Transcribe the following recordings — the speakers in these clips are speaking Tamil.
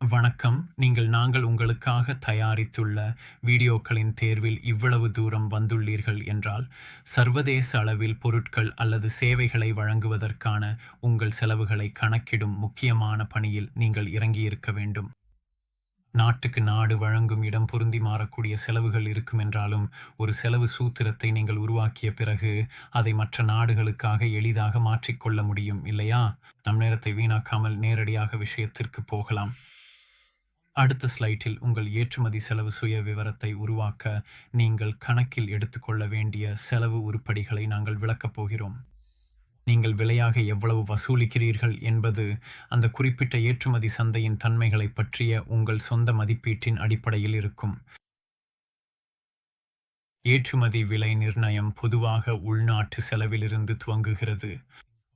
வணக்கம். நீங்கள் நாங்கள் உங்களுக்காக தயாரித்துள்ள வீடியோக்களின் தேர்வில் இவ்வளவு தூரம் வந்துள்ளீர்கள் என்றால் சர்வதேச அளவில் பொருட்கள் அல்லது சேவைகளை வழங்குவதற்கான உங்கள் செலவுகளை கணக்கிடும் முக்கியமான பணியில் நீங்கள் இறங்கியிருக்க வேண்டும். நாட்டுக்கு நாடு வழங்கும் இடம் பொருந்தி மாறக்கூடிய செலவுகள் இருக்கும் என்றாலும் ஒரு செலவு சூத்திரத்தை நீங்கள் உருவாக்கிய பிறகு அதை மற்ற நாடுகளுக்காக எளிதாக மாற்றிக்கொள்ள முடியும் இல்லையா? நம் நேரத்தை வீணாக்காமல் நேரடியாக விஷயத்திற்கு போகலாம். அடுத்த ஸ்லைட்டில் உங்கள் ஏற்றுமதி செலவு சுய விவரத்தை உருவாக்க நீங்கள் கணக்கில் எடுத்துக்கொள்ள வேண்டிய செலவு உருப்படிகளை நாங்கள் விளக்கப் போகிறோம். நீங்கள் விலையாக எவ்வளவு வசூலிக்கிறீர்கள் என்பது அந்த குறிப்பிட்ட ஏற்றுமதி சந்தையின் தன்மைகளை பற்றிய உங்கள் சொந்த மதிப்பீட்டின் அடிப்படையில் இருக்கும். ஏற்றுமதி விலை நிர்ணயம் பொதுவாக உள்நாட்டு செலவிலிருந்து துவங்குகிறது.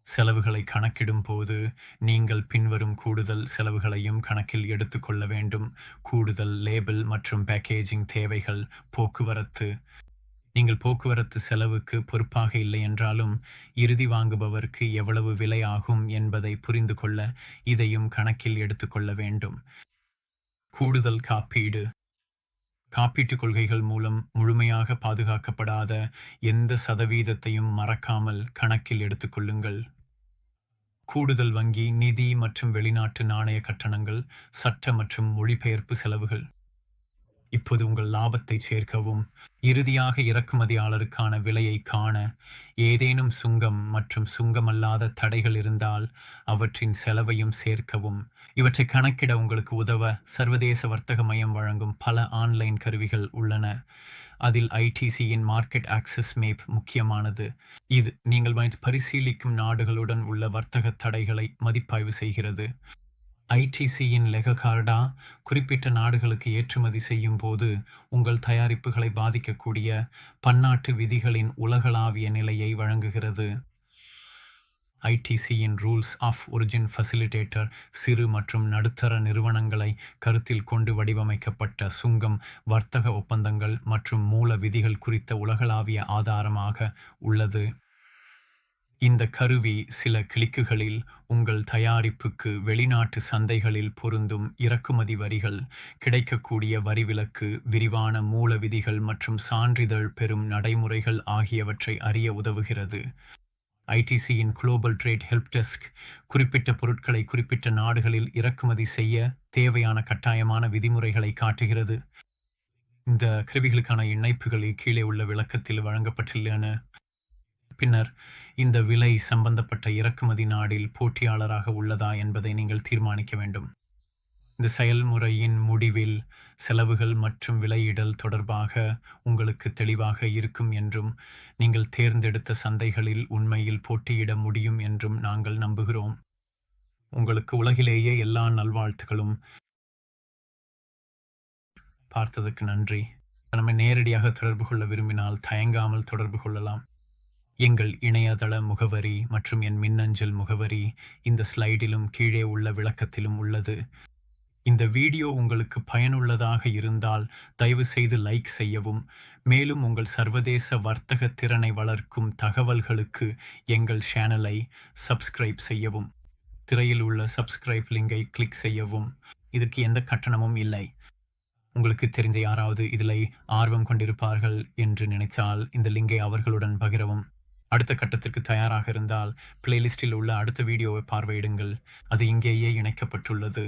செலவுகளை கணக்கிடும் போது நீங்கள் பின்வரும் கூடுதல் செலவுகளையும் கணக்கில் எடுத்துக்கொள்ள வேண்டும். கூடுதல் லேபிள் மற்றும் பேக்கேஜிங் தேவைகள் போக்குவரத்து. நீங்கள் போக்குவரத்து செலவுக்கு பொறுப்பாக இல்லை என்றாலும் இறுதி வாங்குபவருக்கு எவ்வளவு விலை ஆகும் என்பதை புரிந்து கொள்ள இதையும் கணக்கில் எடுத்துக்கொள்ள வேண்டும். கூடுதல் காப்பீடு. காப்பீட்டுக் கொள்கைகள் மூலம் முழுமையாக பாதுகாக்கப்படாத எந்த சதவீதத்தையும் மறக்காமல் கணக்கில் எடுத்துக்கொள்ளுங்கள் கூடுதல் வங்கி நிதி மற்றும் வெளிநாட்டு நாணய கட்டணங்கள் சட்ட மற்றும் மொழிபெயர்ப்பு செலவுகள். இப்போது உங்கள் லாபத்தை சேர்க்கவும் இறுதியாக இறக்குமதியாளருக்கான விலையை காண ஏதேனும் சுங்கம் மற்றும் சுங்கமல்லாத தடைகள் இருந்தால் அவற்றின் செலவையும் சேர்க்கவும். இவற்றை கணக்கிட உங்களுக்கு உதவ சர்வதேச வர்த்தக மையம் வழங்கும் பல ஆன்லைன் கருவிகள் உள்ளன. அதில் ஐடிசியின் மார்க்கெட் ஆக்சஸ் மேப் முக்கியமானது. இது நீங்கள் பரிசீலிக்கும் நாடுகளுடன் உள்ள வர்த்தக தடைகளை மதிப்பாய்வு செய்கிறது. ஐடிசியின் லெககார்டா குறிப்பிட்ட நாடுகளுக்கு ஏற்றுமதி செய்யும் போது உங்கள் தயாரிப்புகளை பாதிக்கக்கூடிய பன்னாட்டு விதிகளின் உலகளாவிய நிலையை வழங்குகிறது. ஐடிசியின் ரூல்ஸ் ஆஃப் ஒரிஜின் ஃபெசிலிட்டேட்டர் சிறு மற்றும் நடுத்தர நிறுவனங்களை கருத்தில் கொண்டு வடிவமைக்கப்பட்ட சுங்கம் வர்த்தக ஒப்பந்தங்கள் மற்றும் மூல விதிகள் குறித்த உலகளாவிய ஆதாரமாக உள்ளது. இந்த கருவி சில கிளிக்குகளில் உங்கள் தயாரிப்புக்கு வெளிநாட்டு சந்தைகளில் பொருந்தும் இறக்குமதி வரிகள் கிடைக்கக்கூடிய வரிவிலக்கு விரிவான மூல விதிகள் மற்றும் சான்றிதழ் பெறும் நடைமுறைகள் ஆகியவற்றை அறிய உதவுகிறது. ஐடிசியின் குளோபல் ட்ரேட் ஹெல்ப் டெஸ்க் குறிப்பிட்ட பொருட்களை குறிப்பிட்ட நாடுகளில் இறக்குமதி செய்ய தேவையான கட்டாயமான விதிமுறைகளை காட்டுகிறது. இந்த கருவிகளுக்கான இணைப்புகள் கீழே உள்ள விளக்கத்தில் வழங்கப்பட்டுள்ளன. பின்னர் இந்த விலை சம்பந்தப்பட்ட இறக்குமதி நாடில் போட்டியாளராக உள்ளதா என்பதை நீங்கள் தீர்மானிக்க வேண்டும். இந்த செயல்முறையின் முடிவில் செலவுகள் மற்றும் விலையிடல் தொடர்பாக உங்களுக்கு தெளிவாக இருக்கும் என்றும் நீங்கள் தேர்ந்தெடுத்த சந்தைகளில் உண்மையில் போட்டியிட முடியும் என்றும் நாங்கள் நம்புகிறோம். உங்களுக்கு உலகிலேயே எல்லா நல்வாழ்த்துகளும். பார்த்ததுக்கு நன்றி. நம்மை நேரடியாக தொடர்பு கொள்ள விரும்பினால் தயங்காமல் தொடர்பு கொள்ளலாம். எங்கள் இணையதள முகவரி மற்றும் என் மின்னஞ்சல் முகவரி இந்த ஸ்லைடிலும் கீழே உள்ள விளக்கத்திலும் உள்ளது. இந்த வீடியோ உங்களுக்கு பயனுள்ளதாக இருந்தால் தயவு செய்து லைக் செய்யவும். மேலும் உங்கள் சர்வதேச வர்த்தக திறனை வளர்க்கும் தகவல்களுக்கு எங்கள் சேனலை சப்ஸ்கிரைப் செய்யவும். திரையில் உள்ள சப்ஸ்கிரைப் லிங்கை கிளிக் செய்யவும். இதற்கு எந்த கட்டணமும் இல்லை. உங்களுக்கு தெரிந்த யாராவது இதில் ஆர்வம் கொண்டிருப்பார்கள் என்று நினைத்தால் இந்த லிங்கை அவர்களுடன் பகிரவும். அடுத்த கட்டத்திற்கு தயாராக இருந்தால் பிளேலிஸ்டில் உள்ள அடுத்த வீடியோவை பார்வையிடுங்கள். அது இங்கேயே இணைக்கப்பட்டுள்ளது.